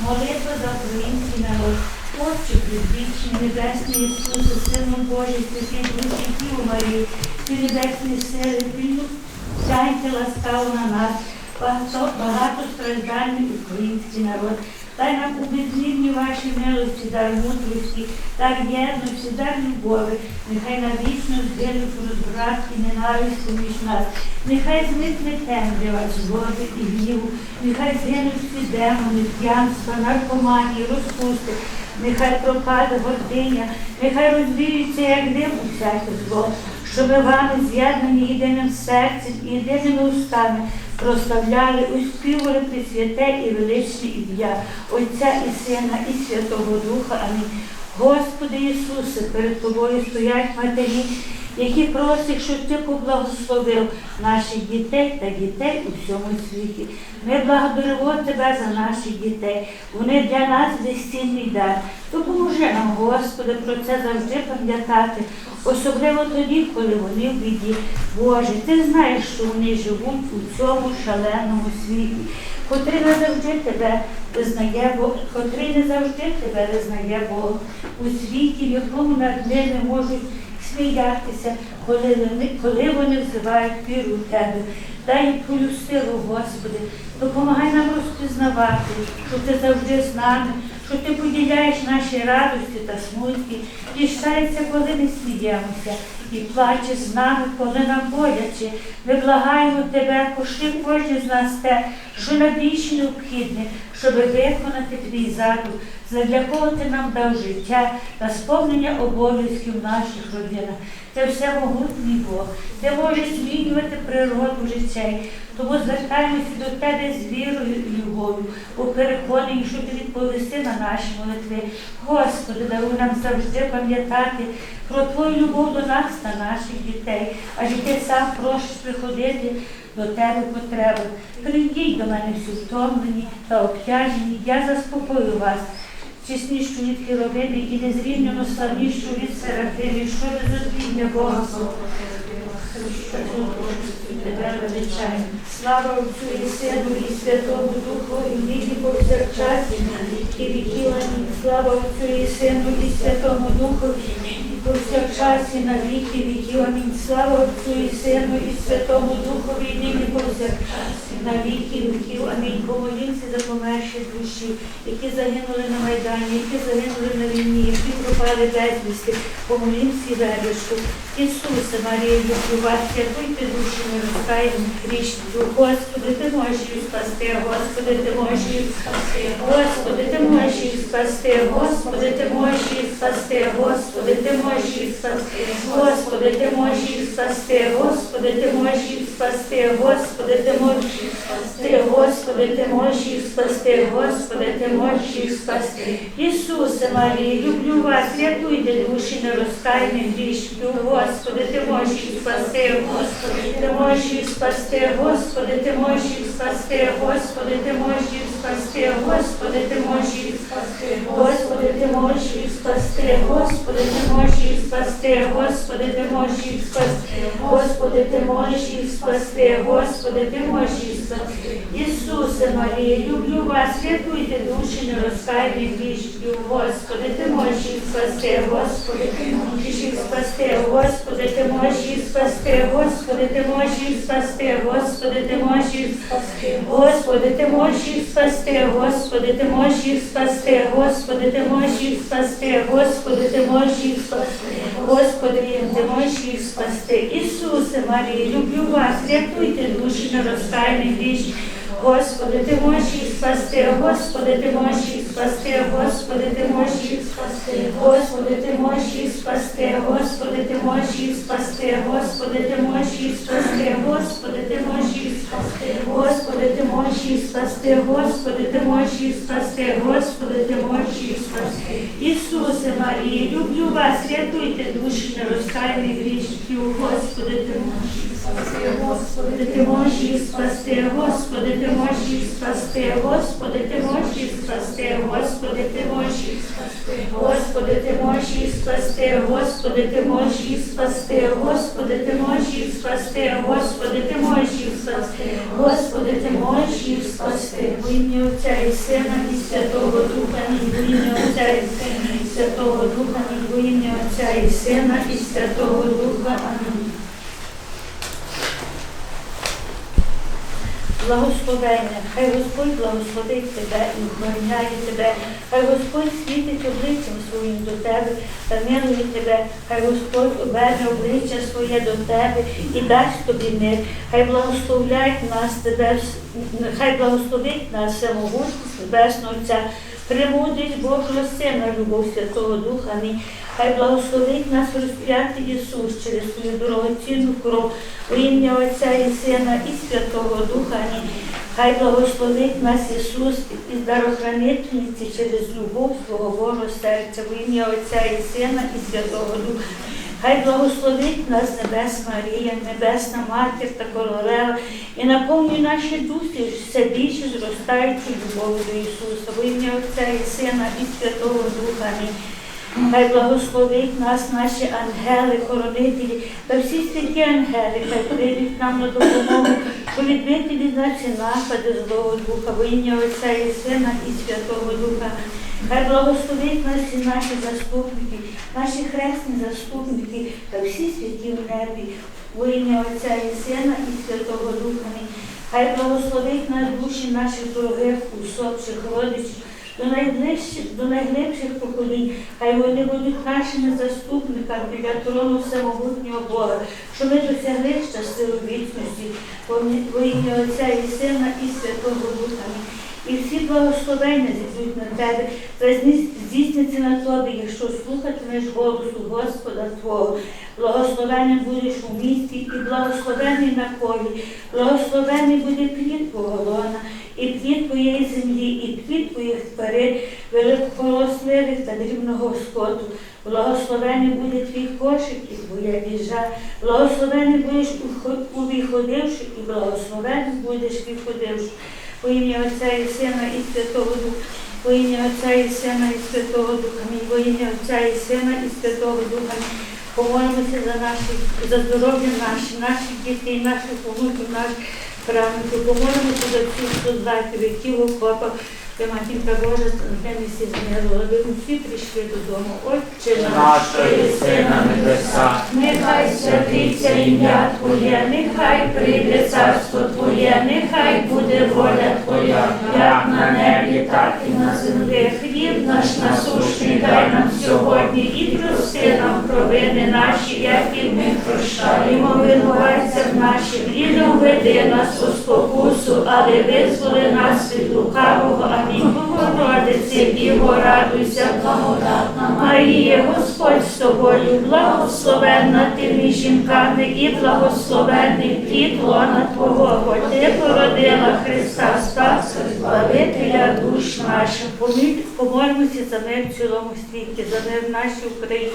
Молитва за український народ. Отче предвічний, Небесний Ісусе, Сину Божий, святий Душі Діву Марії, ти небесний сили, вільну, сяйте ласкаво на нас, багато страждальний український народ. Дай нам у безмірні ваші милості, дар мудрості, дар єдності, дар любові. Нехай навічно здилить розбрат і ненависть поміж нас. Нехай зникне темрява, згоди і гніву. Нехай згинуть всі демони, п'янства, наркоманії, розпусти. Нехай пропаде гординя, нехай розвіюється, як дим усяке зло, щоб вами з'єднані єдиним серцем і єдиними устами прославляли, успівали святе і величне ім'я Отця і Сина, і Святого Духа. Амінь. Господи Ісусе, перед Тобою стоять матері, які просять, щоб Ти поблагословив наших дітей та дітей у всьому світі. Ми благодаримо Тебе за наших дітей. Вони для нас безцінний дар. Допоможи нам, Господи, про це завжди пам'ятати, особливо тоді, коли вони в біді. Боже, Ти знаєш, що вони живуть у цьому шаленому світі, котрий не завжди тебе визнає Бог, котрий не завжди тебе визнає Бог у світі, в якому над ними можуть сміятися, коли вони, коли вони взивають віру в тебе. Дай твою силу, Господи, допомагай нам розпізнавати, що ти завжди з нами, що ти поділяєш наші радості та смутки, діщається, коли не сміємося, і плачеш з нами, коли нам боляче. Ми благаємо тебе, кошти кожен з нас те, що найбільш необхідне, щоб виконати твій задум, задля кого ти нам дав життя та сповнення обов'язків наших родинах. Це все могутній Бог. Ти можеш змінювати природу речей. Тому звертаємося до тебе з вірою і любов'ю, у переконанні, щоб відповісти на наші молитви. Господи, даруй нам завжди пам'ятати про Твою любов до нас та наших дітей, адже ти сам просиш приходити до тебе потреби. Прийдіть до мене всі втомлені та обтяжені, я заспокою вас. Чеснішу від хіровини і незрівняно славнішу від серафимів, що безодвіння Бога. Тебе величаємо. Слава Отцю і Сину і Святому Духу, і нині повсякчас, і. Амінь. Слава Отцю і Сину і Святому Духу, повсякчас, і на віки віків. Амінь. Слава Отцю і Сину і Святому Духу, і нині повсякчас, і на віки віків. Амінь. Помолімся за померші душі, які загинули на Майдані, які загинули на війні, які пропали безвісти. Помолімся і вервишку. Ісусе, Марія, люблю вас, рятуйте душі нерозкаяні грішні. Господи, ти можеш їх спасти, Господи, ти можеш їх спасти, Господи, ти можеш їх спасти, Господи, ти можеш їх спасти, Господи, ти можеш їх спасти, Господи, ти можеш їх спасти, Господи, ти можеш їх спасти, Господи, ти можеш їх спасти, Господи, ти можеш їх спасти, Господи, ти можеш їх спасти. Ісусе, Марія, люблю вас, рятуйте душі нерозкаяні грішні. Господи, ти можеш їх спасти, Господи, ти можеш їх спасти, Господи, ти можеш їх спасти, Господи, ти можеш їх спасти, Господи, ти можеш їх спасти, Господи, ти можеш їх спасти, Господи, ти можеш їх спасти, Господи, ти можеш їх спасти, Господи, ти можеш їх спасти, Господи, ти можеш їх спасти. Ісусе Марія, люблю вас, рятуйте душі не нерозкаяні грішні, Господи, ти можеш їх спасти, Господи, ти можеш їх спасти, Господи, ти можеш їх спасти, Господи, ти можеш їх спасти, Господи, ти можеш їх спасти, Господи, ти можеш їх спасти, Господи, ти можеш їх спасти, Господи, ти можеш їх спасти, Господи, ти можеш їх спасти, Господи, ти можеш їх спасти. Ісусе Марія, люблю вас, рятуйте душі нерозкаяні грішні. Господи, ти можеш їх спасти, Господи, ти можеш їх спасти, Господи, ти можеш їх спасти, Господи, ти можеш їх спасти, Господи, ти можеш їх спасти, Господи, ти можеш їх спасти, Господи, ти можеш їх спасти, Господи, ти можеш їх спасти, Господи, ти можеш їх спасти, Господи, ти можеш їх спасти. Ісусе Марія, люблю вас, рятуйте душі нерозкаяних грішків, Господи, ти можеш Господи, ти можеш їх спасти, Господи, ти можеш їх спасти, Господи, ти можеш їх спасти, Господи, ти можеш їх спасти, Господи, ти можеш їх спасти, Господи, ти можеш їх спасти, Господи, ти можеш їх спасти, Господи, ти можеш їх спасти, Господи, ти можеш їх спасти. ім'я Отця і Сина і Святого Духа, і во ім'я Отця і Сина і Святого Духа, і ім'я Отця і Сина і Святого Духа. Амінь. Благословення, хай Господь благословить тебе і охороняє тебе, хай Господь світить обличчям своїм до тебе та милує тебе, хай Господь оберне обличчя своє до тебе і дасть тобі мир, хай благословляє нас тебе, вс- хай благословить нас всемогутність Небесного Отця, премудрість Божого Сина, любов Святого Духа. Амінь. Хай благословить нас розп'ятий Ісус через свою дорогоцінну кров у ім'я Отця і Сина і Святого Духа. Амінь. Хай благословить нас Ісус із дарохранительниці через любов свого Божого серця в ім'я Отця і Сина і Святого Духа. Хай благословить нас Небесна Марія, Небесна Матір та Королева і наповнює наші душі все більше зростаючою любов'ю до Ісуса. В ім'я Отця і Сина і Святого Духа. Хай благословить нас наші ангели, хоронителі та всі святі ангели, хай прийдуть нам на допомогу, щоб відбити від нас напади злого духа, во Отця і Сина і Святого Духа. Хай благословить нас і наші заступники, наші хресні заступники та всі святі в небі, во Отця і Сина і Святого Духа. Хай благословить нас душі наших дорогих, усопших родичів, до найближчих, до найглибших поколінь, хай вони будуть нашими заступниками біля трону всемогутнього Бога, що ми досягли щасливої вічності, во ім'я Отця і Сина і Святого Духа. І всі благословення зійдуть на тебе, та здійсняться на тобі, якщо слухатимеш голосу Господа Твого. Благословений будеш у місті і благословений на полі, благословений буде плід Твого лона, і плід твоєї землі, і плід твоїх тварин, великоросливих та дрібного скоту. Благословений буде твій кошик і твоя віжа, благословений будеш увіходивши, і благословений будеш виходивши. По ім'я Отця і Сина і Святого Духа, во ім'я Отця і Сина і Святого Духа, Амінь. Во ім'я Отця і Сина і Святого Духа. Помолимося за наші, за здоров'я наші, наших дітей, наших онуків, наших правнуків. Помолимося за всіх солдатів, які в окопах, матінка Божа місці змірила. Ви всі прийшли додому. Отче наш, Наш, що що єси єси на на небесах, нехай святиться ім'я Твоє, нехай прийде царство Твоє, нехай буде воля Твоя, як на небі, так і на землі. Хліб наш насущний дай нам сьогодні і прости нам провини наші, як і ми прощаємо винуватцям нашим, і не введи нас у але визволи нас від лукавого. Амінь. Богородице, Діво, радуйся, благодатна Марія, Господь з тобою, благословенна ти між жінками і благословенний плід лона Твого, бо ти породила Христа Спаса, Збавителя душ наших. Помолимося за мир в цілому світі, за мир в нашій Україні.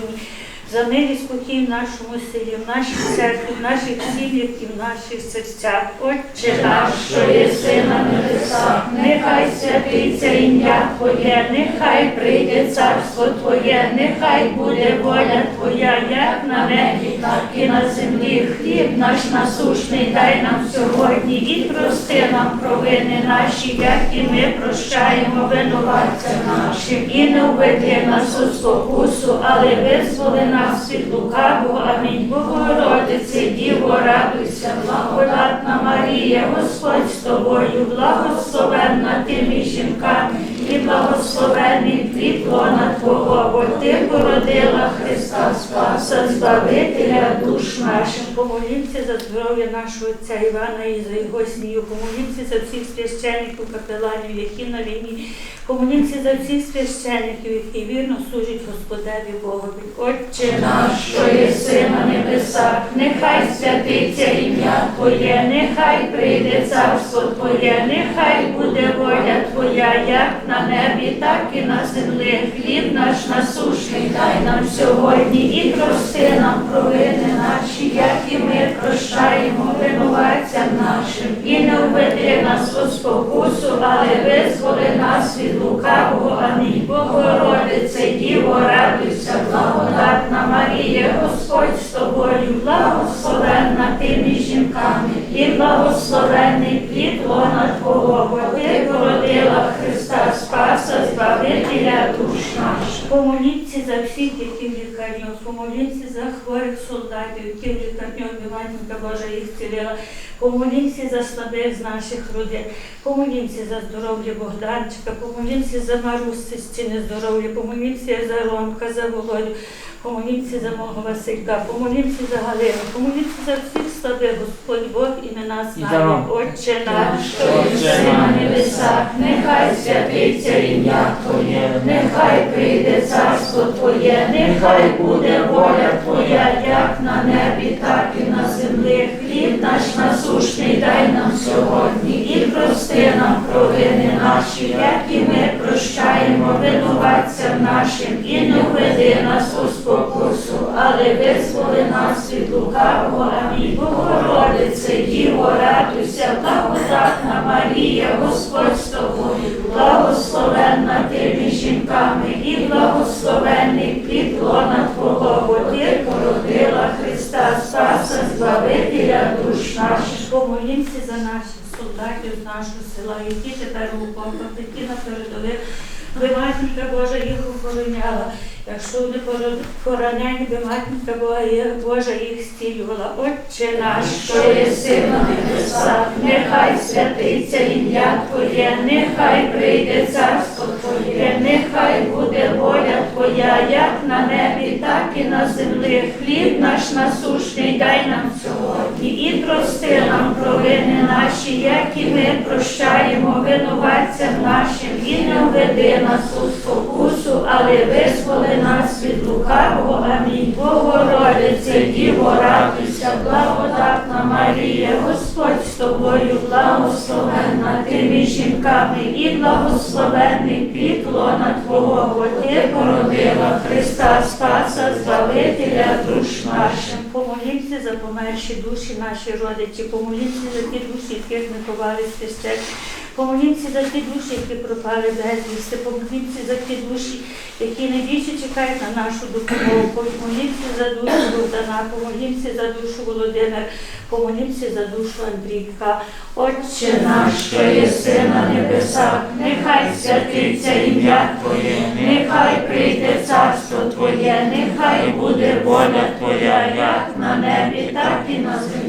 За мир спокій в нашому селі, в нашій церкві, в наших сім'ях і в наших серцях. Отче наш, що єси на небесах, нехай святиться ім'я Твоє, нехай прийде царство Твоє, нехай буде воля Твоя, як на небі, так і на землі. Хліб наш насушний дай нам сьогодні і прости нам провини наші, як і ми прощаємо винуватцям нашим, і не введи нас у спокусу, але визволи нас від лукавого. Амінь. Богородице, Діво, радуйся, благодатна Марія, Господь з тобою, благословенна ти між жінками, і благословений плід лона Твого, бо ти породила Христа Спаса, Збавителя душ наших. Помолімося за здоров'я нашого отця Івана і за його сім'ю. Помолімося за всіх священників, капеланів, які на війні. Помолімося за всіх священників, які вірно служать Господеві Богові. Отче наш, що єси небесах, нехай святиться ім'я Твоє, нехай прийде царство Твоє, нехай буде воля Твоя, як на небі, так і на землі. Хліб наш насушний дай нам сьогодні і прости нам провини наші, як і ми прощаємо винуватцям нашим, і не введи нас у спокусу, але визволи нас від лукавого. Амінь. Богородице, Діво, радуйся, благодатна Марія, Господь з тобою, благословенна ти між жінками, і благословений плід лона Твого, Помоліться за всіх, які в лікарню, помоліться за хворих солдатів, які в лікарню Матінка Божа їх цілила. Помолімося за слабих з наших родин, помолімося за здоров'я Богданчика, помолімося за Марусі стіни здоров'я, помолімося за Ромка, за Володю, помолімося за мого Василька, помолімося за Галину, помолімося за всіх слабих, Господь Бог І за знає. Отче наш, що Отче на небесах, нехай святиться ім'я Твоє, нехай прийде царство Твоє, нехай буде воля Твоя, як на небі, так і на землі. Хліб наш насушний дай нам сьогодні, і прости нам провини наші, як і ми прощаємо винуватцям нашим, і не введи нас у спокусу, але визволи нас від лукавого. Амінь. Богородице, Діво, радуйся, благодатна Марія, Господь з тобою, благословенна ти між жінками, і благословенний плід лона Твого, бо ти породила Христа, Спаса, Збавителя душ наших. Помолімся за наших солдатів нашого села, які тепер у окопах, які на передових. Би матінка Божа їх охороняла. Якщо вони поранені, би матінка Божа- їх стілювала. Отче наш, що єси на небесах, нехай святиться ім'я Твоє, нехай прийде царство Твоє, нехай буде воля Твоя, як на небі, так і на землі. Хліб наш насушний дай нам сьогодні і прости нам провини наші, як і ми прощаємо і не введи нас у спокусу, але визволи нас від лукавого. Амінь. Богородице, Діво, радуйся, благодатна Марія, Господь з тобою, благословенна ти між жінками, і благословенний плід Твого, бо ти породила Христа Спаса, Збавителя душ нашим. Помолімся за померші душі наші родичі, помолімся за ті душі, яких ми ховали з хрестя. Помолімся за ті душі, які пропали безвісти, помолімся за ті душі, які найбільше чекають на нашу допомогу. Помолімся за душу Богдана, помолімся за душу Володимира, помолімся за душу Андрійка. Отче наш, що єси на небесах, нехай святиться ім'я Твоє, нехай прийде царство Твоє, нехай буде воля Твоя, як на небі, так і на землі.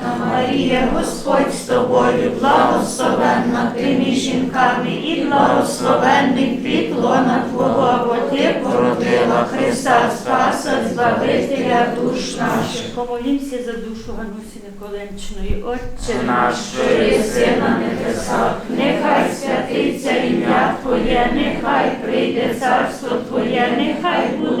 Марія, Господь з тобою, благословенна ти між жінками, і благословенний плід лона Твого, бо ти породила Христа Спаса, Збавителя душ наших. Помолімся за душу Ганусі Николенчної. Отче наш, що єси на небесах, нехай святиться ім'я Твоє, нехай прийде царство Твоє, нехай буде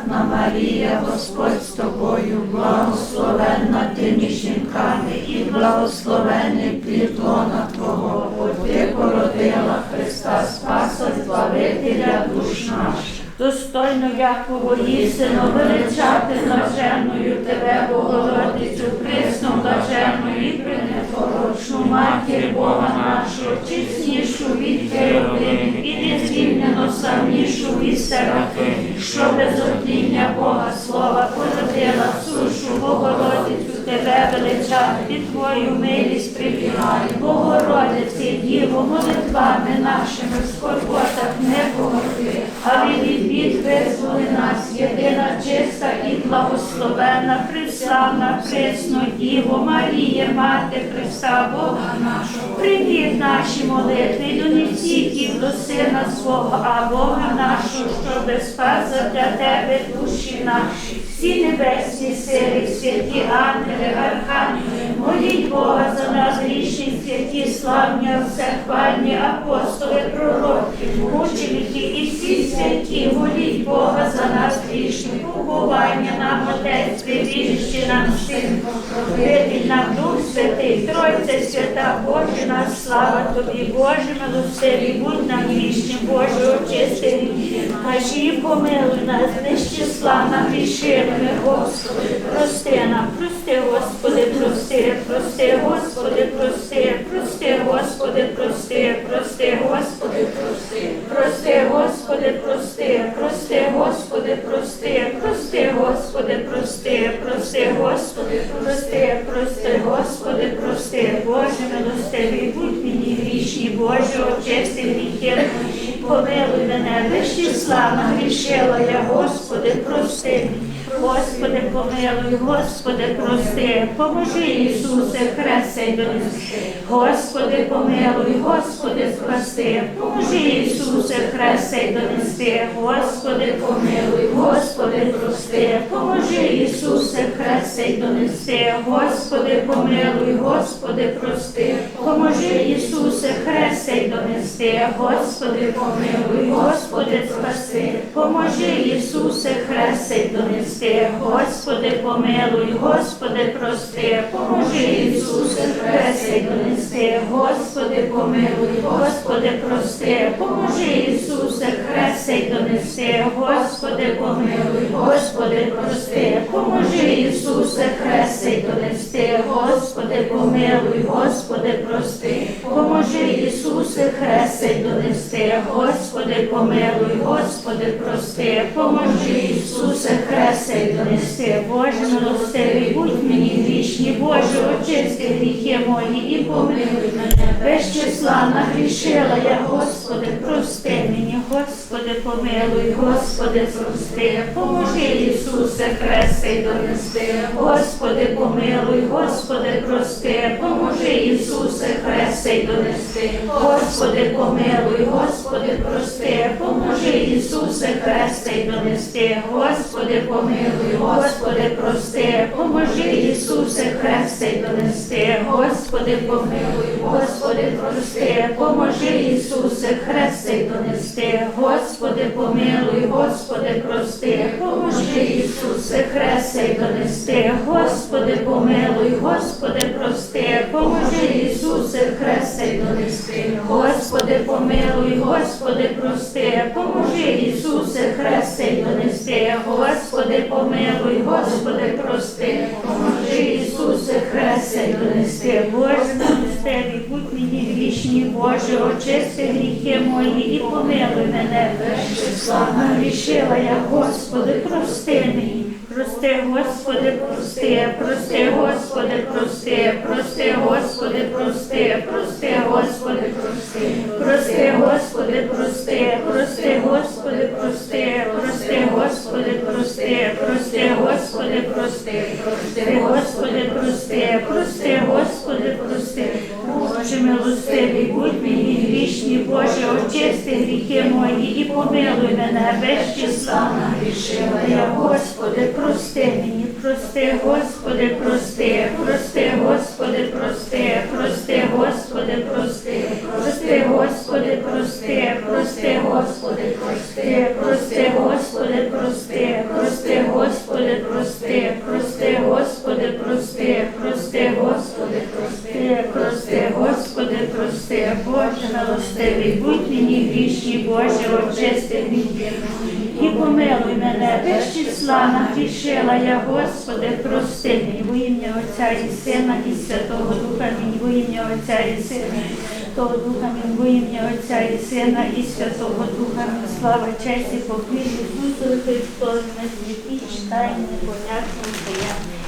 Достойно якого істину величати блаженною тебе, Богородицю, присну блаженну і пренепорочну матір Бога нашого, чеснішу від Херувимів і незвільнено самнішу від серафи, що без отління Бога слова породила сушу, Богородицю, тебе величати, під твою милість прибігає, Богородиці, Діво, молитвами нашими в скорботах не погорди, але від бід визволи нас, єдина чиста і благословенна, преславна, пресно Діво, Марія, Мати Христа, Бога нашого. Прийміть наші молитви, донесіть їх до Сина свого, а Бога нашого, що без спаса для тебе душі наші. Всі небесні сили, святі ангели, архангели, Моліть Бога за нас, грішні, святі, славні, всехвальні, апостоли, пророки, мученики і всі святі. Моліть Бога за нас, грішні, побування нам, Отець, віріші нам син, покровитель нам Дух Святий, Тройця свята, Боже наш, слава Тобі, Боже, милостивий, будь нам грішні, Боже, очисти гріхи, кажі, помилуй нас, з числа нагрішили, Господи, прости нам, прости, Господи, прости, прости, Господи, прости, прости, Господи, прости, прости, Господи, прости, прости, Господи, прости, прости, Господи, прости, прости, Господи, прости, прости, Господи, прости, прости, Господи, прости, Боже милостивий, будь мені грішні, Боже, очисти славна грішила я, Господи, прости. Господи, помилуй, Господи, прости, поможи, Ісусе, Христе, й донести. Господи, помилуй, Господи, спасти, поможи, Ісусе, Христе, й донести. Господи, помилуй, Господи, прости, поможи, Ісусе, Христе, й донести. Господи, помилуй, Господи, прости, поможи, Ісусе, Христе, й донести. Господи, помилуй, Господи, спаси, поможи, Ісусе, Христе, й Господи, помилуй, Господи, прости, поможи, Ісусе, Христе, донести. Господи, помилуй, Господи, прости, поможи, Ісусе, Христе, донести. Господи, помилуй, Господи, прости, поможи, Ісусе, Христе, донести. Господи, помилуй, Господи, прости, поможи, Ісусе, Христе, донести. Господи, помилуй, Господи, прости, поможи, Ісусе, Христе, донести. Боже милостивий, будь мені грішні, Боже, очисти гріхи мої і помилуй мене. Без числа нагрішила я, Господи, прости мені, Господи, помилуй, Господи, прости, поможи, Ісусе, Христе, донести. Господи, помилуй, Господи, прости, поможи, Ісусе, Христе, донести. Господи, помилуй, Господи, прости, поможи, Ісусе, Христе, й донести. Господи, помилуй, Господи, прости, поможи, Ісусе, Христе, донести. Господи, помилуй, Господи, прости, поможи, Ісусе, Христе, донести. Господи, помилуй, Господи, прости, поможи, Ісусе, Христе, донести. Господи, помилуй, Господи, прости, поможи, Ісусе, Христе, донести. Господи, помилуй, Господи, прости, поможи, Ісусе, Христе, й донести. Господи, помилуй, Господи, прости, поможи, Ісусе, Христе, й донести. Боже, милостивий, будь мені грішні, Боже, очисти гріхи мої і помилуй мене. Без числа нагрішила я, Господи, прости мені. Прости, Господи, прости, прости, Господи, прости, прости, Господи, прости, прости, Господи, прости, прости, Господи, прости, Господи, прости, прости, Господи, прости, прости, Господи, прости, прости, Господи, прости. Боже милостивий, будь мені грішні, Боже, очисти гріхи мої і помилуй мене, без числа нагрішила я, Господи, прости мені, прости, Господи, прости, прости, Господи, прости, прости, Господи, прости, прости, Господи, прости, прости, Господи, прости, Господи, прости, Боже милостивий, будь мені грішні, Боже, очисти гріхи і помилуй мене, без числа нагрішила я, Господи, прости мені, во ім'я Отця і Сина, і Святого Духа, мені, во ім'я Отця і Сина, і Святого Духа, мені, во ім'я Отця і Сина, і Святого Духа, мені, слава, честь і поклін Ісусу Христові, на святі, читання, непонятно, таємне.